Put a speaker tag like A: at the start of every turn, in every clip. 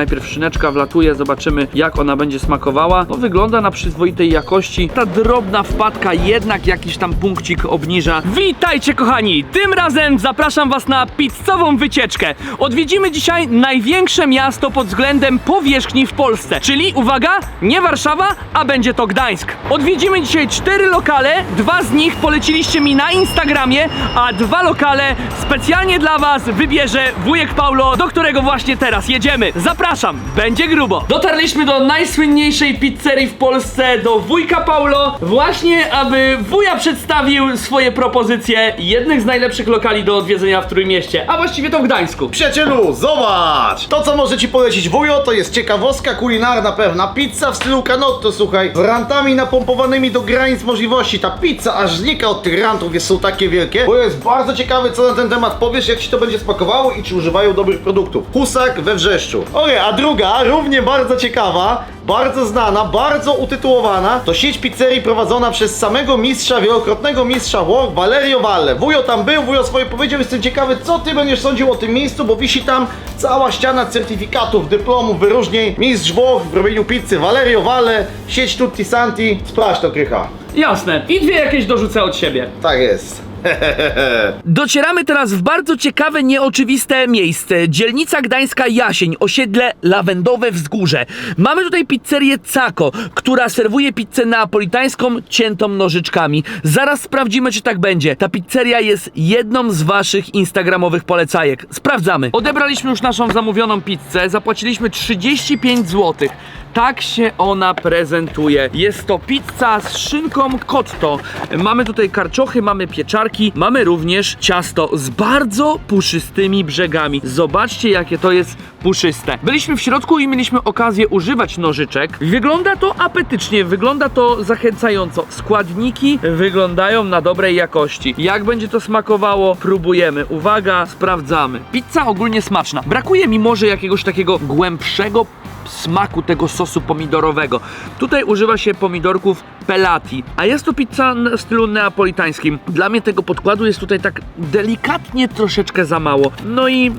A: Najpierw szyneczka wlatuje, zobaczymy jak ona będzie smakowała. No wygląda na przyzwoitej jakości. Ta drobna wpadka jednak jakiś tam punkcik obniża.
B: Witajcie kochani! Tym razem zapraszam was na pizzową wycieczkę. Odwiedzimy dzisiaj największe miasto pod względem powierzchni w Polsce, czyli uwaga, nie Warszawa, a będzie to Gdańsk. Odwiedzimy dzisiaj cztery lokale, dwa z nich poleciliście mi na Instagramie, a dwa lokale specjalnie dla was wybierze wujek Paulo, do którego właśnie teraz jedziemy. Zapraszam, będzie grubo.
A: Dotarliśmy do najsłynniejszej pizzerii w Polsce, do wujka Paulo, właśnie aby wuja przedstawił swoje propozycje jednych z najlepszych lokali do odwiedzenia w Trójmieście, a właściwie to w Gdańsku.
C: Przyjacielu, zobacz! To, co może ci polecić wujo, to jest ciekawostka kulinarna pewna. Pizza w stylu canotto, słuchaj, z rantami napompowanymi do granic możliwości. Ta pizza aż znika od tych rantów, jest, są takie wielkie. Bo jest bardzo ciekawy, co na ten temat powiesz, jak ci to będzie smakowało i czy używają dobrych produktów. Husak we Wrzeszczu. Okej, a druga, równie bardzo ciekawa, bardzo znana, bardzo utytułowana, to sieć pizzerii prowadzona przez samego mistrza, wielokrotnego mistrza Włoch, Valerio Valle. Wujo tam był, wujo swoje powiedział, jestem ciekawy, co ty będziesz sądził o tym miejscu, bo wisi tam cała ściana certyfikatów, dyplomów, wyróżnień. Mistrz Włoch w robieniu pizzy, Valerio Valle, sieć Tutti Santi. Sprawdź to, Krycha.
A: Jasne. I dwie jakieś dorzucę od siebie.
C: Tak jest.
B: Docieramy teraz w bardzo ciekawe, nieoczywiste miejsce. Dzielnica Gdańska Jasień, osiedle Lawendowe Wzgórze. Mamy tutaj pizzerię Cako, która serwuje pizzę neapolitańską ciętą nożyczkami. Zaraz sprawdzimy, czy tak będzie. Ta pizzeria jest jedną z waszych instagramowych polecajek. Sprawdzamy.
A: Odebraliśmy już naszą zamówioną pizzę, zapłaciliśmy 35 zł. Tak się ona prezentuje. Jest to pizza z szynką cotto. Mamy tutaj karczochy, mamy pieczarki, mamy również ciasto z bardzo puszystymi brzegami. Zobaczcie, jakie to jest puszyste. Byliśmy w środku i mieliśmy okazję używać nożyczek. Wygląda to apetycznie, wygląda to zachęcająco. Składniki wyglądają na dobrej jakości. Jak będzie to smakowało? Próbujemy. Uwaga, sprawdzamy. Pizza ogólnie smaczna. Brakuje mi może jakiegoś takiego głębszego smaku tego sosu pomidorowego. Tutaj używa się pomidorków pelati, a jest to pizza w stylu neapolitańskim. Dla mnie tego podkładu jest tutaj tak delikatnie troszeczkę za mało. No i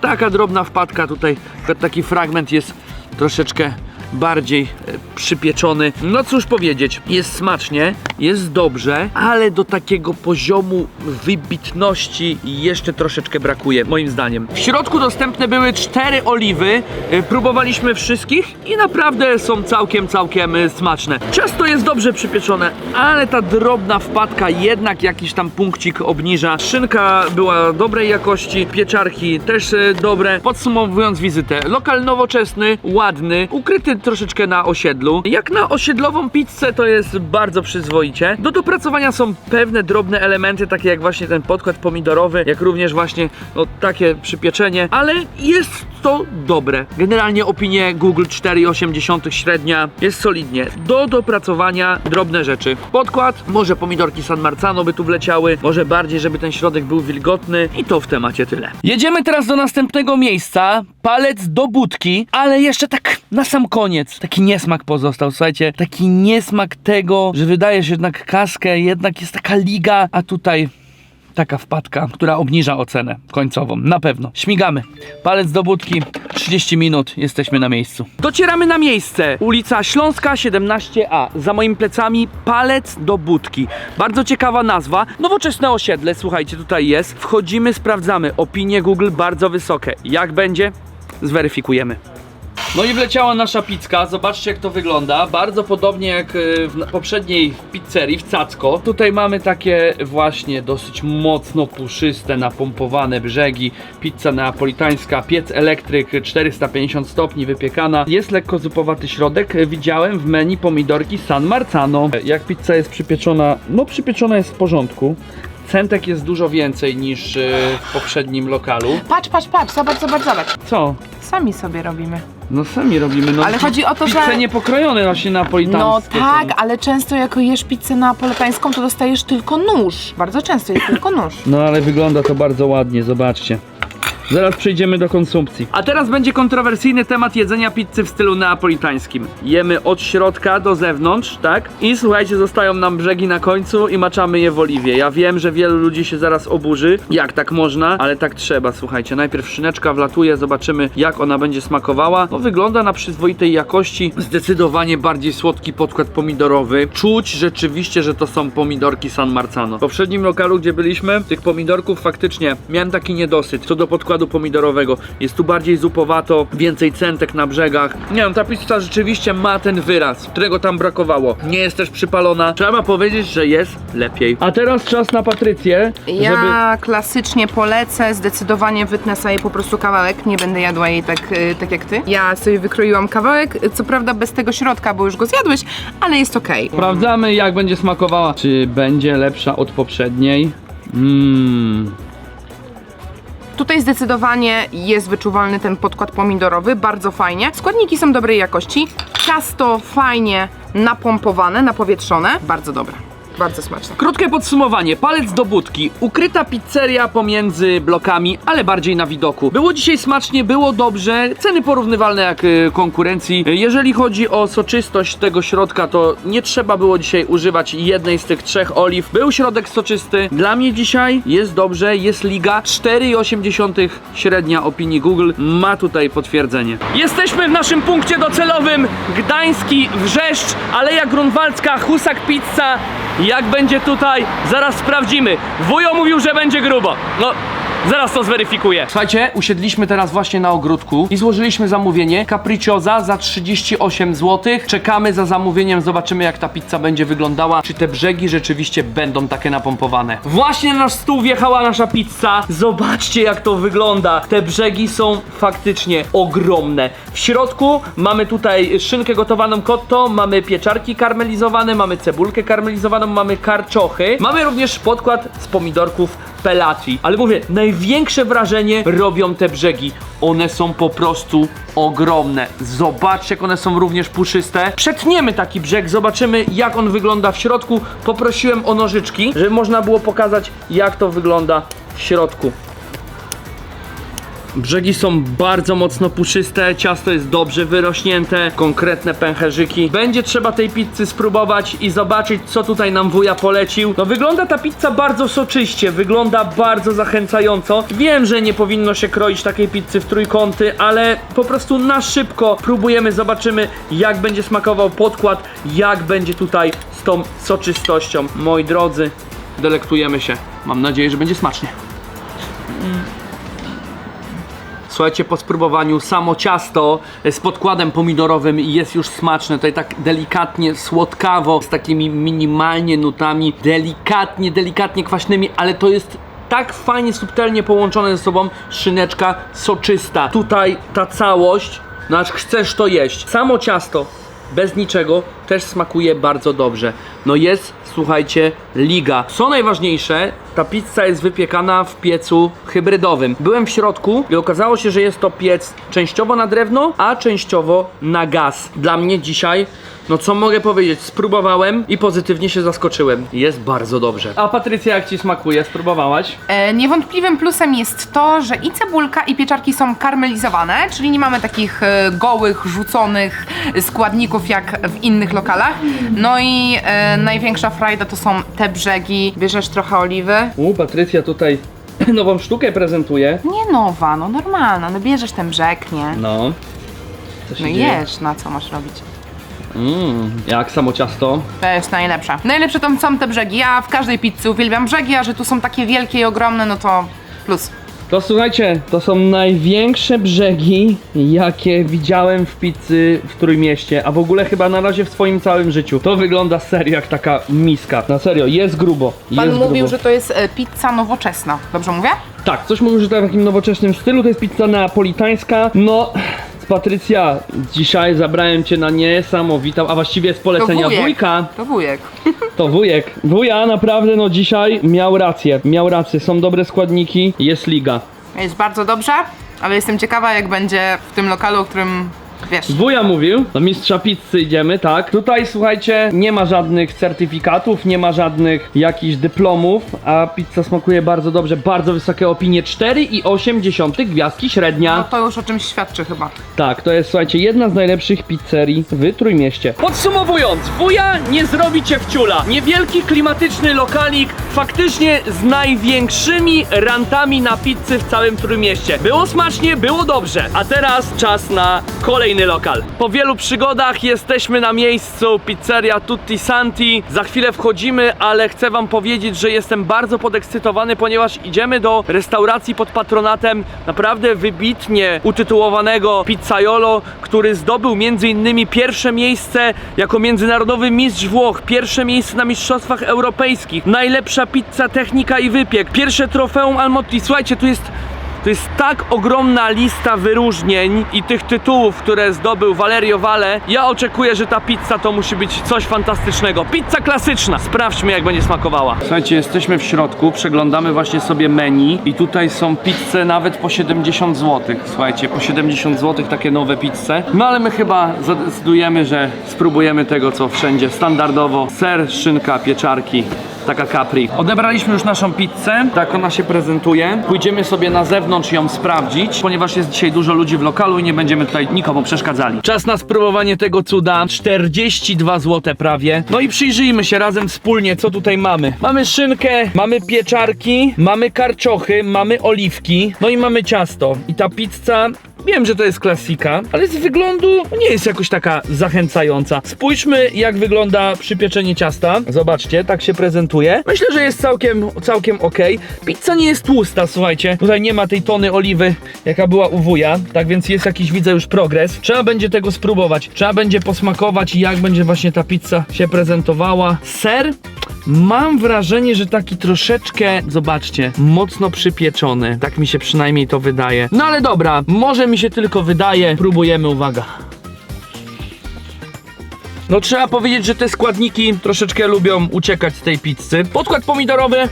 A: taka drobna wpadka tutaj, ta- taki fragment jest troszeczkę bardziej e, przypieczony. No cóż powiedzieć, jest smacznie, jest dobrze, ale do takiego poziomu wybitności jeszcze troszeczkę brakuje, moim zdaniem. W środku dostępne były cztery oliwy, e, próbowaliśmy wszystkich i naprawdę są całkiem, całkiem e, smaczne. Ciasto jest dobrze przypieczone, ale ta drobna wpadka jednak jakiś tam punkcik obniża. Szynka była dobrej jakości, pieczarki też dobre. Podsumowując wizytę, lokal nowoczesny, ładny, ukryty troszeczkę na osiedlu. Jak na osiedlową pizzę to jest bardzo przyzwoicie. Do dopracowania są pewne drobne elementy, takie jak właśnie ten podkład pomidorowy, jak również właśnie no, takie przypieczenie, ale jest to dobre. Generalnie opinie Google 4,8 średnia, jest solidnie. Do dopracowania drobne rzeczy. Podkład, może pomidorki San Marzano by tu wleciały, może bardziej, żeby ten środek był wilgotny i to w temacie tyle. Jedziemy teraz do następnego miejsca, palec do budki, ale jeszcze tak na sam koniec. Taki niesmak pozostał, słuchajcie, taki niesmak tego, że wydaje się jednak kaskę, jednak jest taka liga, a tutaj taka wpadka, która obniża ocenę końcową. Na pewno. Śmigamy. Palec do budki. 30 minut. Jesteśmy na miejscu. Docieramy na miejsce. Ulica Śląska 17A. Za moimi plecami palec do budki. Bardzo ciekawa nazwa. Nowoczesne osiedle. Słuchajcie, tutaj jest. Wchodzimy, sprawdzamy. Opinie Google bardzo wysokie. Jak będzie? Zweryfikujemy. No i wleciała nasza pizzka, zobaczcie jak to wygląda. Bardzo podobnie jak y, w poprzedniej pizzerii w Cacko. Tutaj mamy takie właśnie dosyć mocno puszyste, napompowane brzegi. Pizza neapolitańska, piec elektryk 450 stopni wypiekana. Jest lekko zupowaty środek. Widziałem w menu pomidorki San Marzano. Jak pizza jest przypieczona, no przypieczona jest w porządku. Centek jest dużo więcej niż y, w poprzednim lokalu.
D: Patrz, patrz, patrz, zobacz, zobacz, zobacz.
A: Co?
D: Sami sobie robimy.
A: No sami robimy. No,
D: Ale chodzi o to,
A: Pizze
D: że-
A: niepokrojone właśnie napolitańskie.
D: No
A: są.
D: tak, ale często jak jesz pizzę napolitańską, to dostajesz tylko nóż. Bardzo często jest tylko nóż.
A: No ale wygląda to bardzo ładnie, zobaczcie. Zaraz przejdziemy do konsumpcji. A teraz będzie kontrowersyjny temat jedzenia pizzy w stylu neapolitańskim. Jemy od środka do zewnątrz, tak? I słuchajcie, zostają nam brzegi na końcu i maczamy je w oliwie. Ja wiem, że wielu ludzi się zaraz oburzy. Jak tak można? Ale tak trzeba, słuchajcie. Najpierw szyneczka wlatuje, zobaczymy jak ona będzie smakowała. No wygląda na przyzwoitej jakości. Zdecydowanie bardziej słodki podkład pomidorowy. Czuć rzeczywiście, że to są pomidorki San Marzano. W poprzednim lokalu, gdzie byliśmy, tych pomidorków faktycznie miałem taki niedosyt co do podkładu pomidorowego. Jest tu bardziej zupowato, więcej centek na brzegach. Nie wiem, ta pizza rzeczywiście ma ten wyraz, którego tam brakowało. Nie jest też przypalona. Trzeba powiedzieć, że jest lepiej. A teraz czas na Patrycję, żeby...
D: Ja klasycznie polecę, zdecydowanie wytnę sobie po prostu kawałek, nie będę jadła jej tak, y, tak jak ty. Ja sobie wykroiłam kawałek, co prawda bez tego środka, bo już go zjadłeś, ale jest okej.
A: Sprawdzamy jak będzie smakowała. Czy będzie lepsza od poprzedniej? Mmm.
D: Tutaj zdecydowanie jest wyczuwalny ten podkład pomidorowy, bardzo fajnie. Składniki są dobrej jakości, ciasto fajnie napompowane, napowietrzone, bardzo dobre, bardzo smaczne.
A: Krótkie podsumowanie. Palec do budki. Ukryta pizzeria pomiędzy blokami, ale bardziej na widoku. Było dzisiaj smacznie, było dobrze. Ceny porównywalne jak y, konkurencji. Jeżeli chodzi o soczystość tego środka, to nie trzeba było dzisiaj używać jednej z tych trzech oliw. Był środek soczysty. Dla mnie dzisiaj jest dobrze, jest liga 4,8 średnia opinii Google. Ma tutaj potwierdzenie.
E: Jesteśmy w naszym punkcie docelowym Gdański Wrzeszcz, Aleja Grunwaldzka, Husak Pizza. Jak będzie tutaj? Zaraz sprawdzimy. Wujo mówił, że będzie grubo. No, zaraz to zweryfikuję.
A: Słuchajcie, usiedliśmy teraz właśnie na ogródku i złożyliśmy zamówienie Capricciosa za 38 zł. Czekamy za zamówieniem, zobaczymy jak ta pizza będzie wyglądała. Czy te brzegi rzeczywiście będą takie napompowane.
E: Właśnie na nasz stół wjechała nasza pizza. Zobaczcie jak to wygląda. Te brzegi są faktycznie ogromne. W środku mamy tutaj szynkę gotowaną kotto, mamy pieczarki karmelizowane, mamy cebulkę karmelizowaną, mamy karczochy. Mamy również podkład z pomidorków Ale mówię, największe wrażenie robią te brzegi. One są po prostu ogromne. Zobaczcie, jak one są również puszyste. Przetniemy taki brzeg, zobaczymy, jak on wygląda w środku. Poprosiłem o nożyczki, żeby można było pokazać, jak to wygląda w środku. Brzegi są bardzo mocno puszyste, ciasto jest dobrze wyrośnięte, konkretne pęcherzyki. Będzie trzeba tej pizzy spróbować i zobaczyć, co tutaj nam wuja polecił. No wygląda ta pizza bardzo soczyście, wygląda bardzo zachęcająco. Wiem, że nie powinno się kroić takiej pizzy w trójkąty, ale po prostu na szybko próbujemy, zobaczymy, jak będzie smakował podkład, jak będzie tutaj z tą soczystością. Moi drodzy,
A: Delektujemy się. Mam nadzieję, że będzie smacznie. Słuchajcie, po spróbowaniu samo ciasto z podkładem pomidorowym jest już smaczne. Tutaj tak delikatnie słodkawo, z takimi minimalnie nutami, delikatnie, delikatnie kwaśnymi, ale to jest tak fajnie, subtelnie połączone ze sobą. Szyneczka soczysta. Tutaj ta całość, no aż chcesz to jeść. Samo ciasto bez niczego też smakuje bardzo dobrze. No jest, słuchajcie, liga. Co najważniejsze, ta pizza jest wypiekana w piecu hybrydowym. Byłem w środku i okazało się, że jest to piec częściowo na drewno, a częściowo na gaz. Dla mnie dzisiaj, no co mogę powiedzieć, spróbowałem i pozytywnie się zaskoczyłem. Jest bardzo dobrze. A Patrycja, jak ci smakuje? Spróbowałaś?
D: E, niewątpliwym plusem jest to, że i cebulka, i pieczarki są karmelizowane, czyli nie mamy takich e, gołych, rzuconych składników jak w innych lokalach. No i e, największa frajda to są te brzegi. Bierzesz trochę oliwy.
A: U, Patrycja tutaj nową sztukę prezentuje.
D: Nie nowa, no normalna, no bierzesz ten brzeg, nie?
A: No. Co się
D: No i
A: dzieje?
D: jesz, na co masz robić?
A: Mm, jak samo ciasto?
D: To jest najlepsze. Najlepsze to są te brzegi. Ja w każdej pizzy uwielbiam brzegi, a że tu są takie wielkie i ogromne, no to plus.
A: To słuchajcie, to są największe brzegi, jakie widziałem w pizzy w Trójmieście, a w ogóle chyba na razie w swoim całym życiu. To wygląda serio jak taka miska. Na serio, jest grubo.
D: Pan
A: jest
D: mówił,
A: grubo.
D: że to jest e, pizza nowoczesna. Dobrze mówię?
A: Tak, coś mówił, że to w takim nowoczesnym stylu, to jest pizza neapolitańska. No, Patrycja, dzisiaj zabrałem cię na niesamowitą, a właściwie z
D: To
A: polecenia
D: wujek.
A: wujka.
D: To wujek.
A: To wujek. Wuja naprawdę no dzisiaj miał rację. Miał rację, są dobre składniki, jest liga.
D: Jest bardzo dobrze, ale jestem ciekawa, jak będzie w tym lokalu, o którym wiesz.
A: Wuja mówił, do mistrza pizzy idziemy, tak. Tutaj słuchajcie, nie ma żadnych certyfikatów, nie ma żadnych jakichś dyplomów, a pizza smakuje bardzo dobrze, bardzo wysokie opinie, 4,8 gwiazdki średnia.
D: No to już o czymś świadczy chyba.
A: Tak, to jest słuchajcie, jedna z najlepszych pizzerii w Trójmieście. Podsumowując, wuja nie zrobi cię w ciula. Niewielki klimatyczny lokalik, faktycznie z największymi rantami na pizzy w całym Trójmieście. Było smacznie, było dobrze, a teraz czas na kolejny lokal. Po wielu przygodach jesteśmy na miejscu, pizzeria Tutti Santi. Za chwilę wchodzimy, ale chcę wam powiedzieć, że jestem bardzo podekscytowany, ponieważ idziemy do restauracji pod patronatem naprawdę wybitnie utytułowanego Pizzaiolo, który zdobył innymi pierwsze miejsce jako międzynarodowy mistrz Włoch, pierwsze miejsce na mistrzostwach europejskich, najlepsza pizza, technika i wypiek, pierwsze trofeum Almotti. Słuchajcie, tu jest to jest tak ogromna lista wyróżnień i tych tytułów, które zdobył Valerio Vale. Ja oczekuję, że ta pizza to musi być coś fantastycznego. Pizza klasyczna. Sprawdźmy, jak będzie smakowała. Słuchajcie, jesteśmy w środku, przeglądamy właśnie sobie menu i tutaj są pizze nawet po 70 zł. Słuchajcie, po 70 zł takie nowe pizze. No ale my chyba zadecydujemy, że spróbujemy tego, co wszędzie standardowo. Ser, szynka, pieczarki taka Capri. Odebraliśmy już naszą pizzę, tak ona się prezentuje. Pójdziemy sobie na zewnątrz ją sprawdzić, ponieważ jest dzisiaj dużo ludzi w lokalu i nie będziemy tutaj nikomu przeszkadzali. Czas na spróbowanie tego cuda. 42 zł prawie. No i przyjrzyjmy się razem wspólnie, co tutaj mamy. Mamy szynkę, mamy pieczarki, mamy karczochy, mamy oliwki, no i mamy ciasto. I ta pizza Wiem, że to jest klasika, ale z wyglądu nie jest jakoś taka zachęcająca. Spójrzmy, jak wygląda przypieczenie ciasta. Zobaczcie, tak się prezentuje. Myślę, że jest całkiem, całkiem ok. Pizza nie jest tłusta, słuchajcie. Tutaj nie ma tej tony oliwy, jaka była u wuja, tak więc jest jakiś, widzę, już progres. Trzeba będzie tego spróbować. Trzeba będzie posmakować, jak będzie właśnie ta pizza się prezentowała. Ser Mam wrażenie, że taki troszeczkę, zobaczcie, mocno przypieczony. Tak mi się przynajmniej to wydaje. No ale dobra, może mi się tylko wydaje. Próbujemy, uwaga. No trzeba powiedzieć, że te składniki troszeczkę lubią uciekać z tej pizzy. Podkład pomidorowy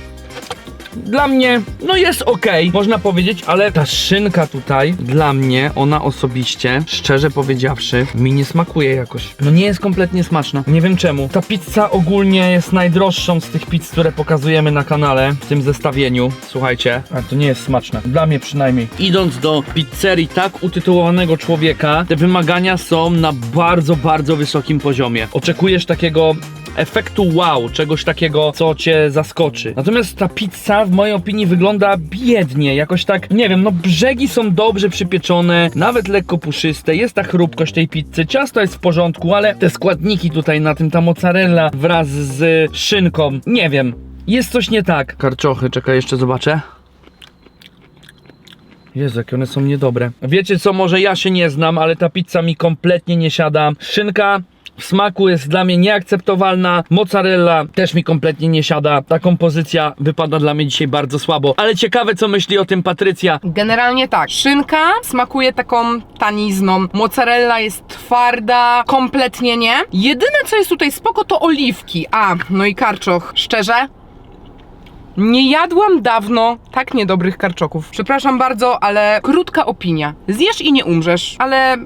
A: dla mnie, no jest ok, można powiedzieć, ale ta szynka tutaj, dla mnie, ona osobiście, szczerze powiedziawszy, mi nie smakuje jakoś. No nie jest kompletnie smaczna. Nie wiem czemu. Ta pizza ogólnie jest najdroższą z tych pizz, które pokazujemy na kanale, w tym zestawieniu. Słuchajcie, a to nie jest smaczne. Dla mnie przynajmniej. Idąc do pizzerii tak utytułowanego człowieka, te wymagania są na bardzo, bardzo wysokim poziomie. Oczekujesz takiego efektu wow, czegoś takiego, co cię zaskoczy. Natomiast ta pizza w mojej opinii wygląda biednie, jakoś tak, nie wiem, no brzegi są dobrze przypieczone, nawet lekko puszyste, jest ta chrupkość tej pizzy, ciasto jest w porządku, ale te składniki tutaj na tym, ta mozzarella wraz z szynką, nie wiem, jest coś nie tak. Karczochy, czekaj, jeszcze zobaczę. Jezu, jakie one są niedobre. Wiecie co, może ja się nie znam, ale ta pizza mi kompletnie nie siada. Szynka w smaku jest dla mnie nieakceptowalna. Mozzarella też mi kompletnie nie siada. Ta kompozycja wypada dla mnie dzisiaj bardzo słabo. Ale ciekawe, co myśli o tym Patrycja.
D: Generalnie tak. Szynka smakuje taką tanizną. Mozzarella jest twarda, kompletnie nie. Jedyne co jest tutaj spoko to oliwki. A, no i karczoch. Szczerze? Nie jadłam dawno tak niedobrych karczoków. Przepraszam bardzo, ale krótka opinia. Zjesz i nie umrzesz, ale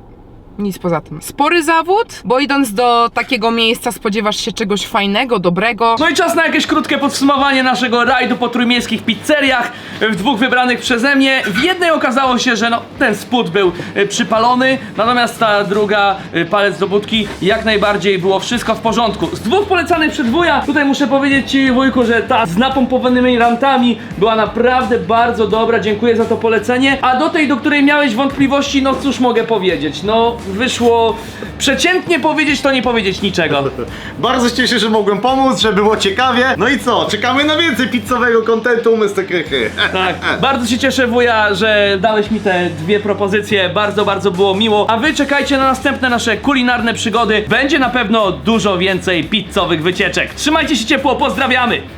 D: nic poza tym. Spory zawód, bo idąc do takiego miejsca spodziewasz się czegoś fajnego, dobrego.
A: No i czas na jakieś krótkie podsumowanie naszego rajdu po trójmiejskich pizzeriach w dwóch wybranych przeze mnie. W jednej okazało się, że no, ten spód był e, przypalony, natomiast ta druga, e, palec do budki, jak najbardziej było wszystko w porządku. Z dwóch polecanych przed wuja, tutaj muszę powiedzieć ci wujku, że ta z napompowanymi rantami była naprawdę bardzo dobra, dziękuję za to polecenie. A do tej, do której miałeś wątpliwości, no cóż mogę powiedzieć, no wyszło przeciętnie powiedzieć, to nie powiedzieć niczego.
C: Bardzo się cieszę, że mogłem pomóc, że było ciekawie. No i co? Czekamy na więcej pizzowego kontentu, Mr. Krychy.
A: Tak, bardzo się cieszę wuja, że dałeś mi te dwie propozycje, bardzo, bardzo było miło. A wy czekajcie na następne nasze kulinarne przygody. Będzie na pewno dużo więcej pizzowych wycieczek. Trzymajcie się ciepło, pozdrawiamy!